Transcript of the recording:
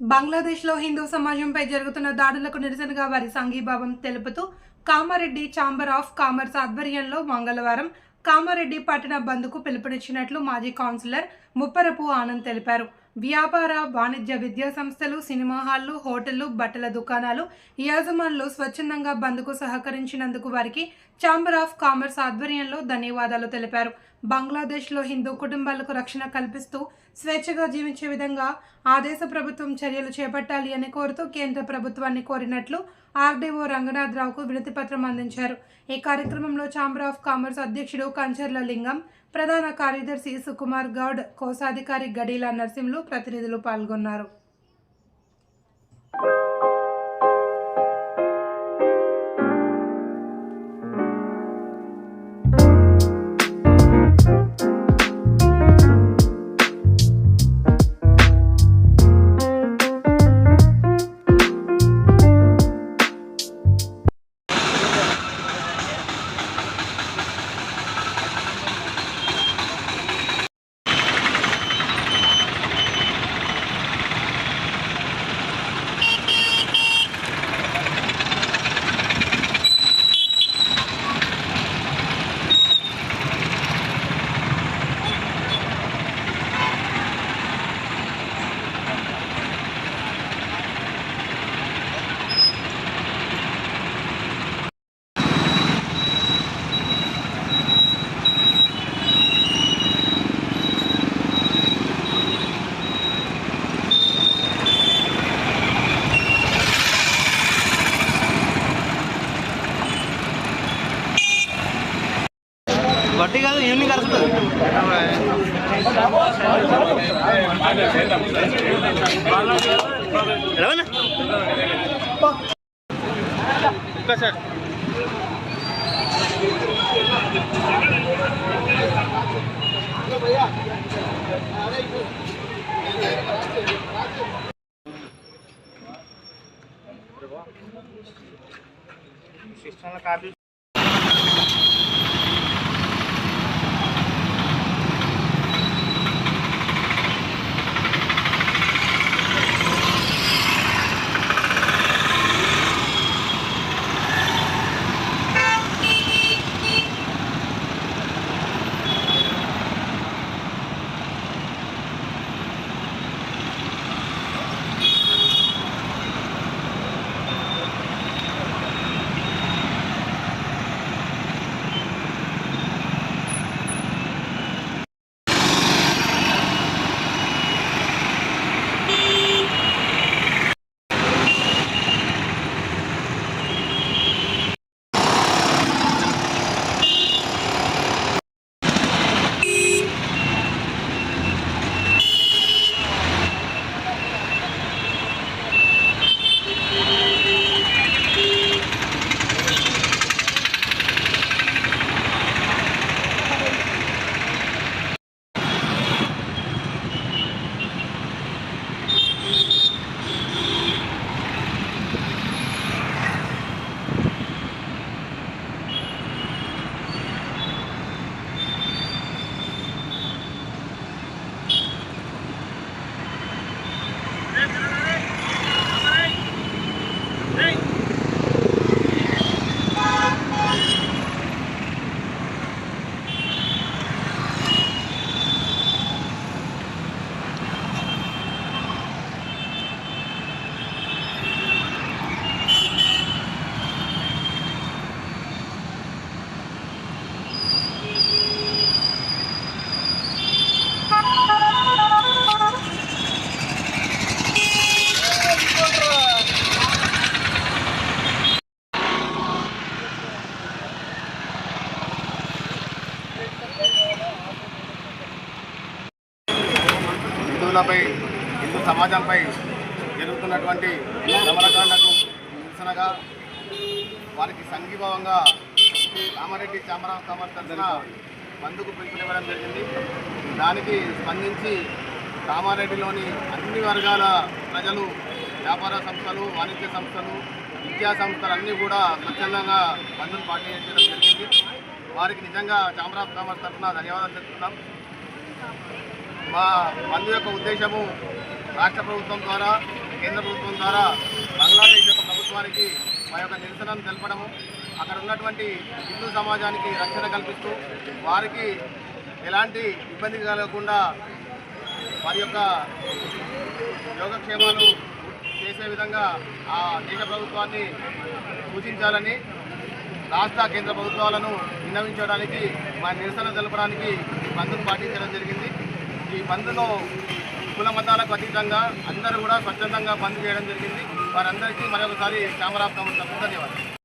బంగ్లాదేశ్లో హిందూ సమాజంపై జరుగుతున్న దాడులకు నిరసనగా వారి సంఘీభావం తెలుపుతూ కామారెడ్డి ఛాంబర్ ఆఫ్ కామర్స్ ఆధ్వర్యంలో మంగళవారం కామారెడ్డి పట్టణ బంద్కు పిలుపునిచ్చినట్లు మాజీ కౌన్సిలర్ ముప్పరపు ఆనంద్ తెలిపారు. వ్యాపార వాణిజ్య విద్యా సంస్థలు సినిమా హాళ్ళు హోటళ్ళు బట్టల దుకాణాలు యాజమాన్లు స్వచ్ఛందంగా బంద్కు సహకరించినందుకు వారికి ఛాంబర్ ఆఫ్ కామర్స్ ఆధ్వర్యంలో ధన్యవాదాలు తెలిపారు. బంగ్లాదేశ్లో హిందూ కుటుంబాలకు రక్షణ కల్పిస్తూ స్వేచ్ఛగా జీవించే విధంగా ఆ దేశ ప్రభుత్వం చర్యలు చేపట్టాలి అని కోరుతూ కేంద్ర ప్రభుత్వాన్ని కోరినట్లు ఆర్డీఓ రంగనాథరావుకు వినతి పత్రం అందించారు. ఈ కార్యక్రమంలో ఛాంబర్ ఆఫ్ కామర్స్ అధ్యక్షుడు కంచర్ల లింగం ప్రధాన కార్యదర్శి సుకుమార్ గౌడ్ కోశాధికారి గడీల నర్సింహులు ప్రతినిధులు పాల్గొన్నారు. వడ్డీ కాదు ఈవినింగ్ కలుస్తుంది రవణ సార్ సిస్టంలో కాపీ హిందువులపై హిందూ సమాజంపై జరుగుతున్నటువంటి దమనకాండకు నిరసనగా వారికి సంఘీభావంగా కామారెడ్డి చామరా కామర్ తరఫున బంధుకు పిలుపునివ్వడం జరిగింది. దానికి స్పందించి కామారెడ్డిలోని అన్ని వర్గాల ప్రజలు వ్యాపార సంస్థలు వాణిజ్య సంస్థలు విద్యా సంస్థలు అన్నీ కూడా స్వచ్ఛందంగా బంధును పాటించడం జరిగింది. వారికి నిజంగా చామరా కామర్ తరఫున ధన్యవాదాలు చెప్తున్నాం. మా బంధు యొక్క ఉద్దేశము రాష్ట్ర ప్రభుత్వం ద్వారా కేంద్ర ప్రభుత్వం ద్వారా బంగ్లాదేశ్ యొక్క ప్రభుత్వానికి మా యొక్క నిరసనను తెలపడము. అక్కడ ఉన్నటువంటి హిందూ సమాజానికి రక్షణ కల్పిస్తూ వారికి ఎలాంటి ఇబ్బంది కలగకుండా వారి యొక్క యోగక్షేమాలు చేసే విధంగా ఆ దేశ ప్రభుత్వాన్ని సూచించాలని రాష్ట్ర కేంద్ర ప్రభుత్వాలను విన్నవించడానికి మా నిరసన తెలపడానికి బంధును పాటించడం జరిగింది. ఈ బంద్లో కుల మతాలకు అతీతంగా అందరూ కూడా స్వచ్ఛందంగా బంద్ చేయడం జరిగింది. వారందరికీ మరొకసారి కెమెరా ధన్యవాదాలు.